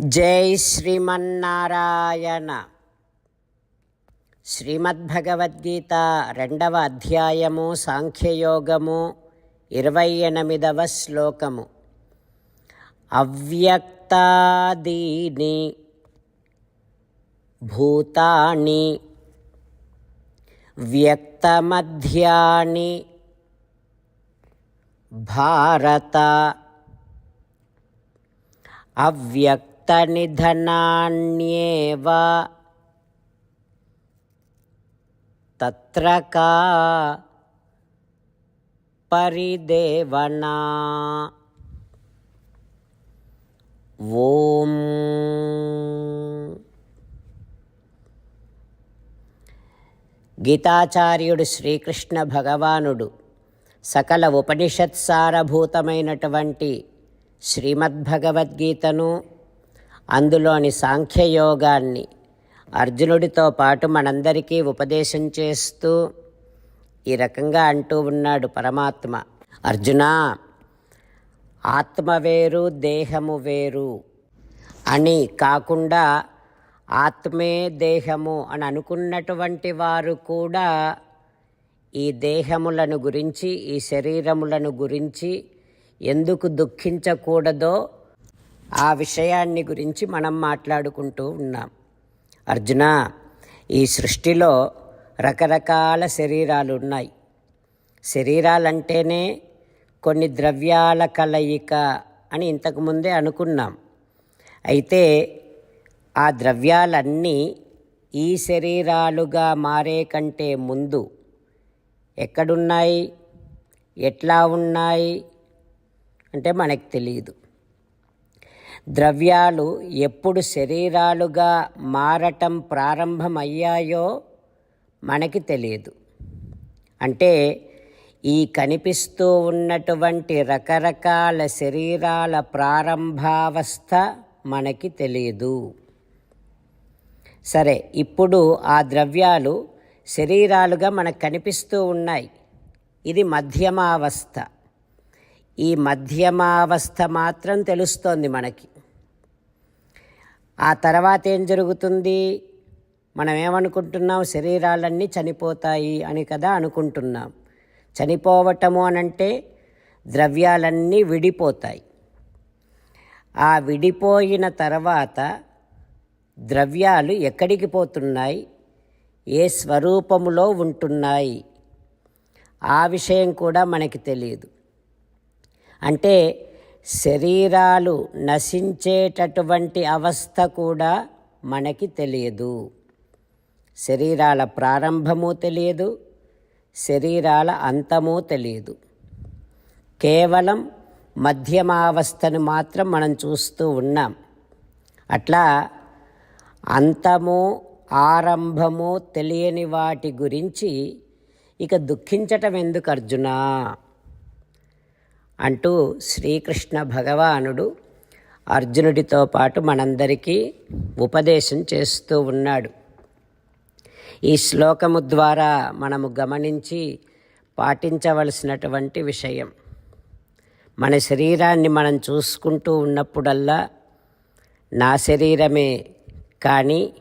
జై శ్రీమన్నారాయణ. శ్రీమద్భగవద్గీత రెండవ అధ్యాయము సాంఖ్యయోగము ఇరవై ఎనిమిదవ శ్లోకము. అవ్యక్తాదీని భూతాని వ్యక్తమధ్యాని భారత అవ్యక్తనిధనాన్యేవ తత్రకా పరిదేవనా. ఓం. గీతాచార్యుడు శ్రీకృష్ణ భగవానుడు సకల ఉపనిషత్సారభూతమైనటువంటి శ్రీమద్భగవద్గీతను అందులోని సాంఖ్యయోగాన్ని అర్జునుడితో పాటు మనందరికీ ఉపదేశం చేస్తూ ఈ రకంగా అంటూ ఉన్నాడు పరమాత్మ. అర్జున ఆత్మ వేరు దేహము వేరు అని కాకుండా ఆత్మే దేహము అని అనుకున్నటువంటి వారు కూడా ఈ దేహములను గురించి ఈ శరీరములను గురించి ఎందుకు దుఃఖించకూడదో ఆ విషయాన్ని గురించి మనం మాట్లాడుకుంటూ ఉన్నాం. అర్జున ఈ సృష్టిలో రకరకాల శరీరాలు ఉన్నాయి శరీరాలంటేనే కొన్ని ద్రవ్యాల కలయిక అని ఇంతకుముందే అనుకున్నాం. అయితే ఆ ద్రవ్యాలన్నీ ఈ శరీరాలుగా మారే కంటే ముందు ఎక్కడున్నాయి? ఎట్లా ఉన్నాయి? అంటే మనకు తెలియదు ద్రవ్యాలు ఎప్పుడు శరీరాలుగా మారటం ప్రారంభమయ్యాయో మనకి తెలియదు. అంటే ఈ కనిపిస్తూ ఉన్నటువంటి రకరకాల శరీరాల ప్రారంభావస్థ మనకి తెలియదు. సరే ఇప్పుడు ఆ ద్రవ్యాలు శరీరాలుగా మనకు కనిపిస్తూ ఉన్నాయి. ఇది మధ్యమావస్థ. ఈ మధ్యమావస్థ మాత్రం తెలుస్తోంది మనకి. ఆ తర్వాత ఏం జరుగుతుంది? మనం ఏమనుకుంటున్నాం శరీరాలన్నీ చనిపోతాయి అని కదా అనుకుంటున్నాం. చనిపోవటము అనంటే ద్రవ్యాలన్నీ విడిపోతాయి. ఆ విడిపోయిన తర్వాత ద్రవ్యాలు ఎక్కడికి పోతున్నాయి? ఏ స్వరూపములో ఉంటున్నాయి? ఆ విషయం కూడా మనకి తెలియదు. అంటే శరీరాలు నశించేటటువంటి అవస్థ కూడా మనకి తెలియదు. శరీరాల ప్రారంభము తెలియదు శరీరాల అంతము తెలియదు. కేవలం మధ్యమావస్థను మాత్రం మనం చూస్తూ ఉన్నాం. అట్లా అంతము ఆరంభము తెలియని వాటి గురించి ఇక దుఃఖించటం ఎందుకు అర్జునా? అంటూ శ్రీకృష్ణ భగవానుడు అర్జునుడితో పాటు మనందరికీ ఉపదేశం చేస్తూ ఉన్నాడు. ఈ శ్లోకము ద్వారా మనము గమనించి పాటించవలసినటువంటి విషయం. మన శరీరాన్ని మనం చూసుకుంటూ ఉన్నప్పుడల్లా నా శరీరమే కానీ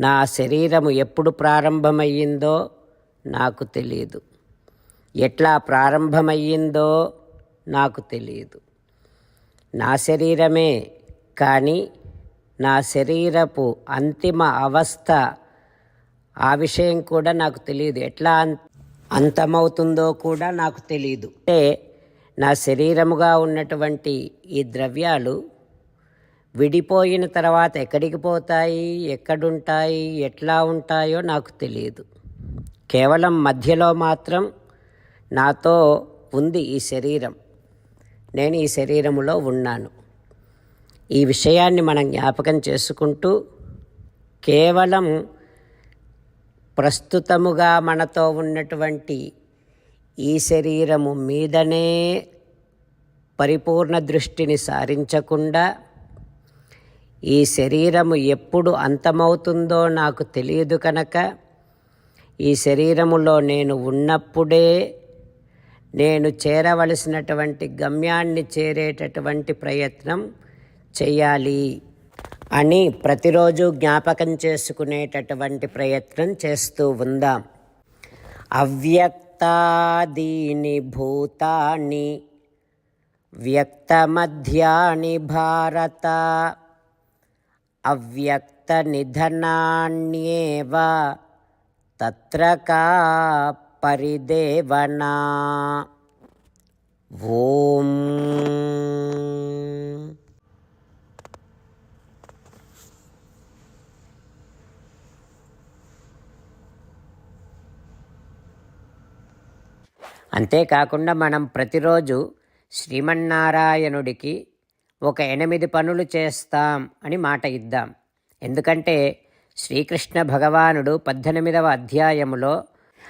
నా శరీరము ఎప్పుడు ప్రారంభమయ్యిందో నాకు తెలియదు ఎట్లా ప్రారంభమయ్యిందో నాకు తెలియదు నా శరీరమే కానీ నా శరీరపు అంతిమ అవస్థ ఆ విషయం కూడా నాకు తెలియదు ఎట్లా అంతమవుతుందో కూడా నాకు తెలియదు అంటే నా శరీరముగా ఉన్నటువంటి ఈ ద్రవ్యాలు విడిపోయిన తర్వాత ఎక్కడికి పోతాయి ఎక్కడుంటాయి ఎట్లా ఉంటాయో నాకు తెలియదు కేవలం మధ్యలో మాత్రం నాతో ఉంది ఈ శరీరం. నేను ఈ శరీరములో ఉన్నాను. ఈ విషయాన్ని మనం జ్ఞాపకం చేసుకుంటూ కేవలం ప్రస్తుతముగా మనతో ఉన్నటువంటి ఈ శరీరము మీదనే పరిపూర్ణ దృష్టిని సారించకుండా ఈ శరీరము ఎప్పుడు అంతమవుతుందో నాకు తెలియదు కనుక ఈ శరీరములో నేను ఉన్నప్పుడే నేను చేరవలసినటువంటి గమ్యాన్ని చేరేటటువంటి ప్రయత్నం చేయాలి అని ప్రతిరోజు జ్ఞాపకం చేసుకునేటటువంటి ప్రయత్నం చేస్తూ ఉందాం. అవ్యక్తాదీని భూతాన్ని వ్యక్తమధ్యాని భారత అవ్యక్తనిధనాన్యేవ తత్ర కా పరిదేవనా? ఓం. అంతేకాకుండా మనం ప్రతిరోజు శ్రీమన్నారాయణుడికి ఒక ఎనిమిది పనులు చేస్తాం అని మాట ఇద్దాం. ఎందుకంటే శ్రీకృష్ణ భగవానుడు పద్దెనిమిదవ అధ్యాయములో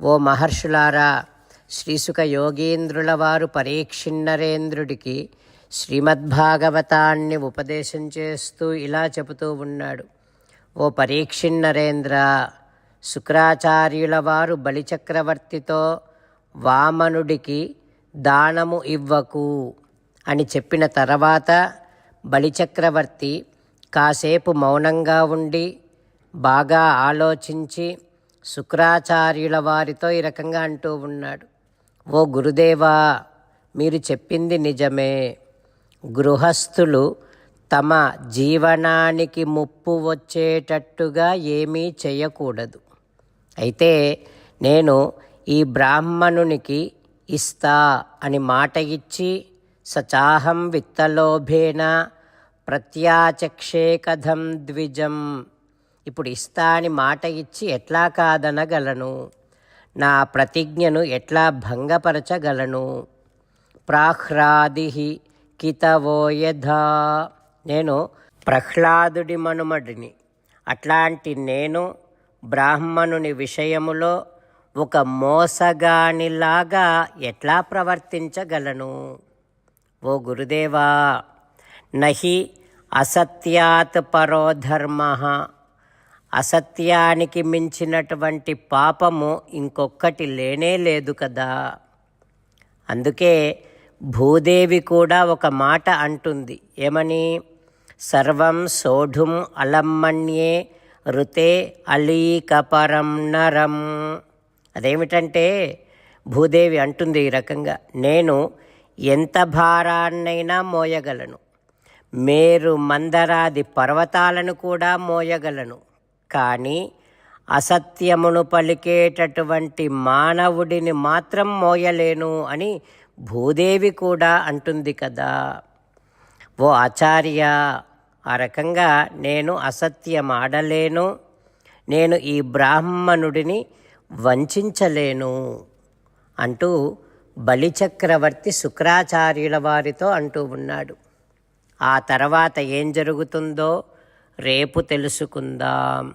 ఓ మహర్షులారా శ్రీసుక యోగీంద్రుల వారు పరీక్షిన్నరేంద్రుడికి శ్రీమద్భాగవతాన్ని ఉపదేశం చేస్తూ ఇలా చెబుతూ ఉన్నాడు. ఓ పరీక్షిన్నరేంద్ర శుక్రాచార్యుల వారు బలిచక్రవర్తితో వామనుడికి దానము ఇవ్వకు అని చెప్పిన తర్వాత బలిచక్రవర్తి కాసేపు మౌనంగా ఉండి బాగా ఆలోచించి శుక్రాచార్యుల వారితో ఈ రకంగా అంటూ ఉన్నాడు. ఓ గురుదేవా మీరు చెప్పింది నిజమే. గృహస్థులు తమ జీవనానికి ముప్పు వచ్చేటట్టుగా ఏమీ చేయకూడదు. అయితే నేను ఈ బ్రాహ్మణునికి ఇస్తా అని మాట ఇచ్చి సచాహం విత్తలోభేన ప్రత్యాచక్షే కథం ద్విజం. ఇప్పుడు ఇస్తా అని మాట ఇచ్చి ఎట్లా కాదనగలను? నా ప్రతిజ్ఞను ఎట్లా భంగపరచగలను? ప్రాహ్లాది కితవోయధా నేను ప్రహ్లాదుడి మనుమడిని. అట్లాంటి నేను బ్రాహ్మణుని విషయములో ఒక మోసగానిలాగా ఎట్లా ప్రవర్తించగలను? ఓ గురుదేవా నహి అసత్యాత్ పరోధర్మ అసత్యానికి మించినటువంటి పాపము ఇంకొక్కటి లేనే లేదు కదా. అందుకే భూదేవి కూడా ఒక మాట అంటుంది. ఏమని? సర్వం సోఢుం అలమ్మణ్యే రుతే అలీకపరం నరం. అదేమిటంటే భూదేవి అంటుంది ఈ రకంగా నేను ఎంత భారాన్నైనా మోయగలను. మేరు మందరాది పర్వతాలను కూడా మోయగలను. కానీ అసత్యమును పలికేటటువంటి మానవుడిని మాత్రం మోయలేను అని భూదేవి కూడా అంటుంది కదా. ఓ ఆచార్య ఆ రకంగా నేను అసత్యం ఆడలేను నేను ఈ బ్రాహ్మణుడిని వంచలేను అంటూ బలిచక్రవర్తి శుక్రాచార్యుల వారితో అంటూ ఉన్నాడు. ఆ తర్వాత ఏం జరుగుతుందో రేపు తెలుసుకుందాం.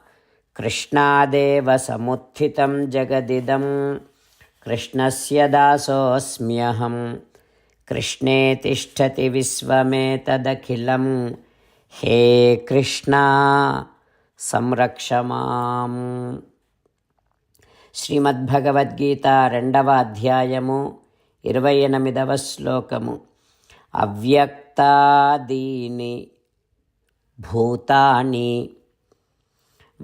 కృష్ణాదేవ సముత్థితం జగదిదం. కృష్ణస్య దాసోऽస్మ్యహం కృష్ణే తిష్టతి విశ్వమేతదఖిలం. హే కృష్ణ సంరక్ష మాం. శ్రీమద్భగవద్గీత రెండవ అధ్యాయము ఇరవై ఎనిమిదవ శ్లోకము. అవ్యక్తాదీని భూతాని.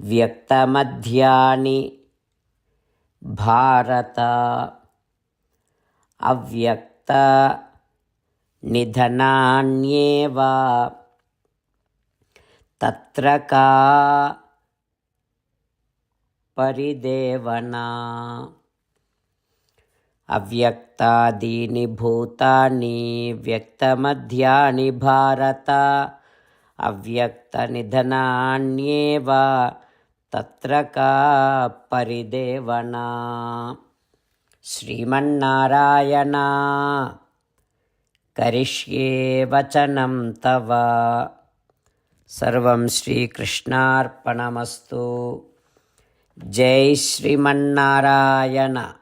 వ్యక్తమధ్యాని భారత అవ్యక్త నిధనాన్యేవ తత్ర కా పరిదేవనా? అవ్యక్తాదీని భూతాని వ్యక్తమధ్యాని భారత అవ్యక్తనిధనాన్యేవ తత్ర కా పరిదేవనా. శ్రీమన్నారాయణ. కరిష్యే వచనం తవ. సర్వం శ్రీకృష్ణార్పణమస్తు. జై శ్రీమన్నారాయణ.